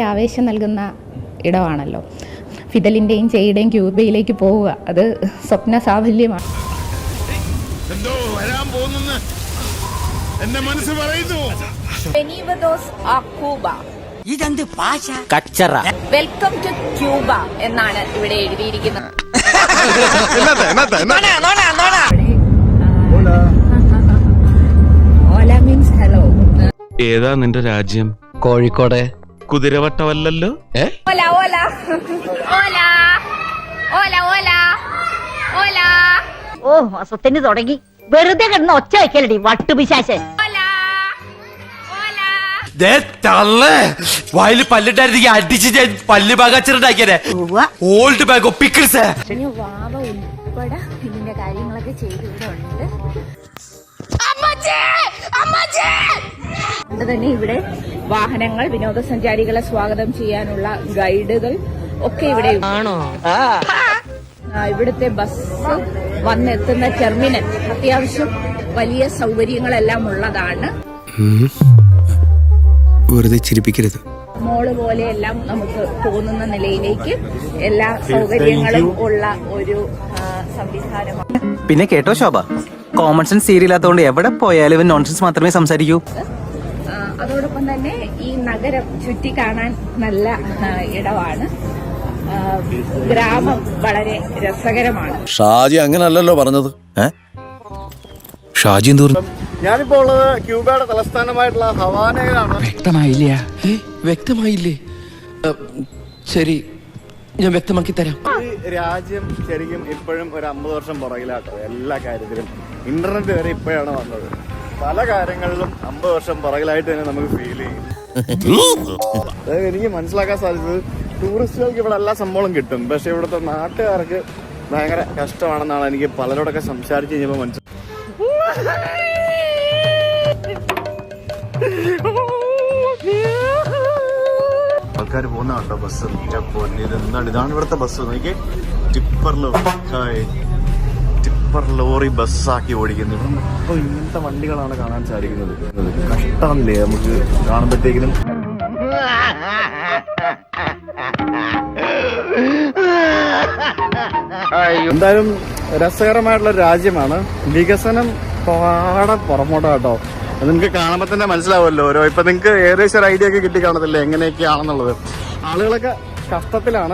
ആവേശം നൽകുന്ന ഇടമാണല്ലോ. ഫിദലിന്റെയും ചെയ്യുടെയും ക്യൂബയിലേക്ക് പോവുക അത് സ്വപ്ന സാഫല്യമാണ്. എന്തോ വരാൻ പോകുന്നെന്ന് എന്റെ മനസ്സ് പറയുന്നു. ഇതെന്ത് കച്ചറ. വെൽക്കം ടു ക്യൂബ എന്നാണ് ഇവിടെ എഴുതിയിരിക്കുന്നത്. ഓല മീൻസ് ഹലോ ഏതാ നിന്റെ രാജ്യം? കോഴിക്കോട്. കുതിരവട്ടമല്ലല്ലോ? ഏ? ഓല ഓല. ഓല. ഓല ഓല. ഓല. ഓ അസത്തിന് തുടങ്ങി. വെറുതെ കിടന്ന് ഒച്ച വയ്ക്കലടി ഓല. വായിൽ പല്ലിട്ടായിരുന്നെങ്കിൽ അടിച്ച് ഞാൻ പല്ല് ഓൾഡ് ബാഗ് പിക്കിൾസ് വാവ ഉൾപ്പെടെ ഇതിന്റെ കാര്യങ്ങളൊക്കെ ചെയ്തിട്ടുണ്ട്. അതുകൊണ്ട് തന്നെ ഇവിടെ വാഹനങ്ങൾ വിനോദസഞ്ചാരികളെ സ്വാഗതം ചെയ്യാനുള്ള ഗൈഡുകൾ ഒക്കെ ഇവിടെ ആണോ? ഇവിടുത്തെ ബസ് വന്നെത്തുന്ന ടെർമിനൽ അത്യാവശ്യം വലിയ സൗകര്യങ്ങളെല്ലാം ഉള്ളതാണ്. വെറുതെ ചിരിപ്പിക്കരുത്. മോൾ പോലെയെല്ലാം നമുക്ക് തോന്നുന്ന നിലയിലേക്ക് എല്ലാ സൗകര്യങ്ങളും ഉള്ള ഒരു സംവിധാനമാണ്. പിന്നെ കേട്ടോ ശോഭ. കോമൺ സെൻസ് സീരിയൽ ആയതുകൊണ്ട് എവിടെ പോയാലും നോൺസെൻസ് മാത്രമേ സംസാരിക്കൂ. അതോടൊപ്പം തന്നെ ഈ നഗരം ചുറ്റി കാണാൻ നല്ല ഇടമാണ് ഗ്രാമം വളരെ രസകരമാണ്. ഷാജി അങ്ങനല്ലല്ലോ പറഞ്ഞത്. ഷാജി ഞാനിപ്പോ ഉള്ളത് ക്യൂബയുടെ തലസ്ഥാനമായിട്ടുള്ള ഹവാനയിലാണ്. വ്യക്തമായില്ലേ? വ്യക്തമായില്ലേ? ശരി ഞാൻ വ്യക്തമാക്കി തരാം. ഈ രാജ്യം ശരിക്കും ഇപ്പോഴും ഒരു അമ്പത് വർഷം പുറകിലാട്ടോ എല്ലാ കാര്യത്തിലും. ഇന്റർനെറ്റ് വരെ ഇപ്പോഴാണ് വന്നത്. പല കാര്യങ്ങളിലും അമ്പത് വർഷം പുറകിലായിട്ട് തന്നെ നമുക്ക് ഫീൽ ചെയ്യും. അതായത് എനിക്ക് മനസ്സിലാക്കാൻ സാധിച്ചത് ടൂറിസ്റ്റുകൾക്ക് ഇവിടെ എല്ലാ സംഭവം കിട്ടും. പക്ഷെ ഇവിടുത്തെ നാട്ടുകാർക്ക് ഭയങ്കര കഷ്ടമാണെന്നാണ് എനിക്ക് പലരോടൊക്കെ സംസാരിച്ച് കഴിഞ്ഞപ്പോൾ മനസ്സിലായി ആൾക്കാർ പോകുന്ന ബസ്? ഇതാണ് ഇവിടുത്തെ ബസ്. നോക്കി ടിപ്പറിൽ ടിപ്പർ ലോറി ബസ്സാക്കി ഓടിക്കുന്നു. അപ്പൊ ഇങ്ങനത്തെ വണ്ടികളാണ് കാണാൻ സാധിക്കുന്നത്. കഷ്ടമില്ലേ നമുക്ക് കാണുമ്പോഴത്തേക്കിനും എന്തായാലും രസകരമായിട്ടുള്ള രാജ്യമാണ്. വികസനം പാടെ പുറമോട്ടാട്ടോ അത് നിങ്ങൾക്ക് കാണുമ്പോൾ തന്നെ മനസ്സിലാവുമല്ലോ ഓരോ. ഇപ്പൊ നിങ്ങൾക്ക് ഏകദേശം ഒരു ഐഡിയ ഒക്കെ കിട്ടി കാണത്തില്ലേ? എങ്ങനെയൊക്കെയാണെന്നുള്ളത്. ആളുകളൊക്കെ കഷ്ടത്തിലാണ്.